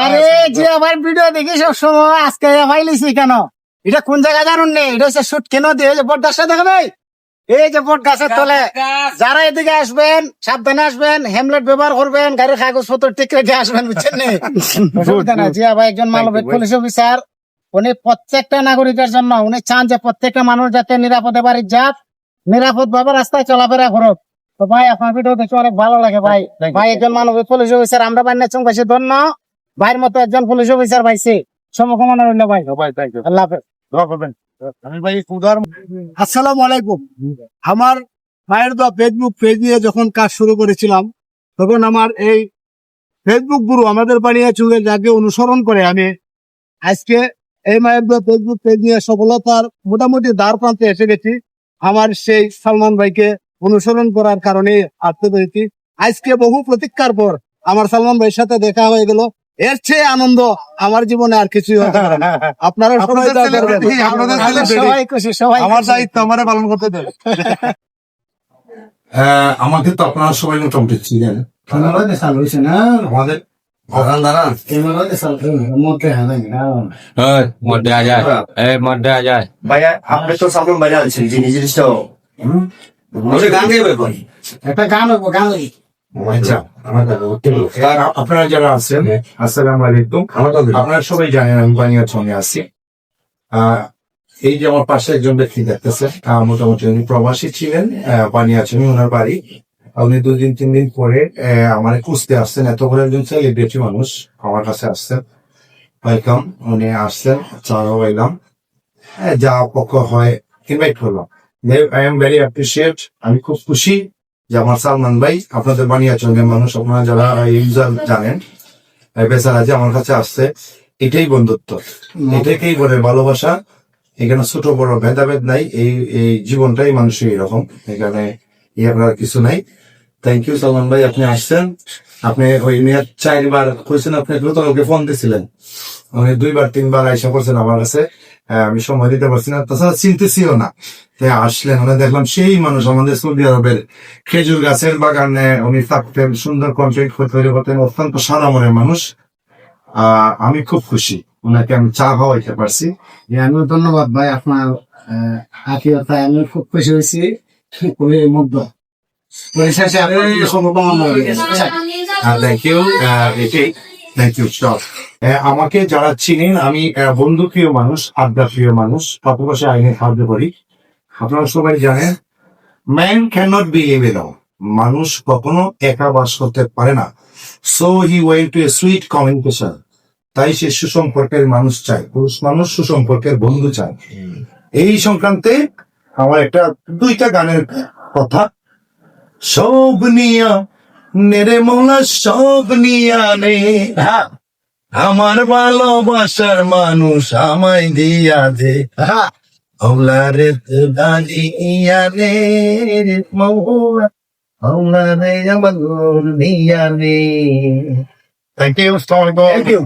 আরে যে আমার ভিডিও দেখি সব সময় আজকে ফাইলিছি কেন? এটা কোন জায়গা জানুন নেই এটা হচ্ছে শুট কেন দিয়ে? যে বট গাছটা দেখবে এই যে বট গাছের তলে। যারা এদিকে আসবেন সাবধানে আসবেন হেমলেট ব্যবহার করবেন গাড়ির কাগজ পত্র ঠিক রেখে আসবেন বুঝছেন জিয়া ভাই একজন মানবিক পুলিশ অফিসার উনি প্রত্যেকটা নাগরিকের জন্য উনি চান যে প্রত্যেকটা মানুষ যাতে নিরাপদে বাড়ি যাক নিরাপদ ভাবে রাস্তায় চলাফেরা করুক। তো ভাই আপনার ভিডিও দেখে অনেক ভালো লাগে ভাই। ভাই একজন মানবিক পুলিশ অফিসার আমরা বান্যা চং পাইছি ধন্য। ভাইয়ের মতো একজন পুলিশ অফিসার পাইছি। সমকামনা রইল ভাই। ভাই থ্যাংক ইউ আল্লাহ হাফেজ। আমি ভাই উদার আসসালামু আলাইকুম। আমার দা ফেসবুক পেজ নিয়ে যখন কাজ শুরু করেছিলাম তখন আমার এই ফেসবুক গুরু আমাদের বাড়িয়ে চুগে যাকে অনুসরণ করে আমি আজকে এই মায়ের দা ফেসবুক পেজ নিয়ে সফলতার মোটামুটি দ্বার প্রান্তে এসে গেছি। আমার সেই সালমান ভাইকে অনুসরণ করার কারণে আসতে পেরেছি আজকে বহু প্রতীক্ষার পর আমার সালমান ভাইয়ের সাথে দেখা হয়ে গেল। এর চেয়ে আনন্দ আমার জীবনে আর কিছুই হতে পারে না। আপনারা সবাই খুশি আমার দায়িত্ব আমারে পালন করতে দেবে। হ্যাঁ আমাকে তো আপনারা সবাই মোটামুটি আমাদের আপনি তো সালমান ভাইয়া আছেন গান গাইবে একটা গান গান আপনারা যারা আছেন আসসালামু আলাইকুম। আপনারা সবাই জানেন আমি বানিয়ার সঙ্গে আছি এই যে আমার পাশে একজন ব্যক্তি দেখতেছে আহ, মোটামুটি উনি প্রবাসী ছিলেন আহ, বানিয়ে আছেন ওনার বাড়ি। উনি দুদিন তিন দিন পরে আমার খুঁজতে আসছেন। এত বড় একজন সেলিব্রিটি মানুষ আমার কাছে আসছেন। ওয়েলকাম উনি আসছেন। চাও এলাম হ্যাঁ, যা পক্ষ হয় ইনভাইট করলাম। আই এম ভেরি অ্যাপ্রিসিয়েট আমি খুব খুশি। যে আমার সালমান ভাই আপনাদের বানিয়াচঙ্গের মানুষ আপনারা যারা ইউজার জানেন বেচারা যে আমার কাছে আসছে এটাই বন্ধুত্ব। এটাকেই বলে ভালোবাসা। এখানে ছোট বড় ভেদাভেদ নাই এই এই জীবনটাই মানুষের এরকম। এখানে ইয়ে করার কিছু নাই। থ্যাংক ইউ সালমান ভাই আপনি আসছেন। আপনি ওই নিয়ে চারবার কইছেন আপনি গতকালকে ফোন দিছিলেন। দুইবার তিনবার আইসা করছেন আমার কাছে। আমি সময় দিতে পারছি না তাছাড়া চিনতেছিও না। তাই আসলেন ওনার দেখলাম সেই মানুষ আমাদের সৌদি আরবের খেজুর গাছের বাগানে উনি থাকতেন সুন্দর কন্টেন্ট তৈরি করতেন অত্যন্ত সাদা মনের মানুষ। আহ, আমি খুব খুশি ওনাকে আমি চা খাওয়াইতে পারছি। জি, আমিও ধন্যবাদ ভাই আপনার আহ, আত্মীয়তায় আমি খুব খুশি হয়েছি। খুবই মুগ্ধ। পরিশেষে থ্যাংক ইউ এটাই থ্যাংক ইউ স্টপ আমাকে যারা চিনেন আমি আহ, বন্ধু প্রিয় মানুষ আড্ডা প্রিয় মানুষ পাশাপাশি আইনে সাহায্য করি। আপনারা সবাই জানেন ম্যান ক্যান নট বি মানুষ কখনো একা বাস করতে পারে না। So he well to a sweet communication তাই সে সুসম্পর্কের মানুষ চায় পুরুষ মানুষ সুসম্পর্কের বন্ধু চায়। এই সংক্রান্তে আমার একটা দুইটা গানের কথা। সব নিয়া নেরে মোলা সব নিয়ানে আমার ভালোবাসার মানুষ আমায় দিয়া দে। হৌলারে দাঁড়িয়া রে মৌলা হৌলারে আমার নিয়ানে আসসালামু আলাইকুম Thank you.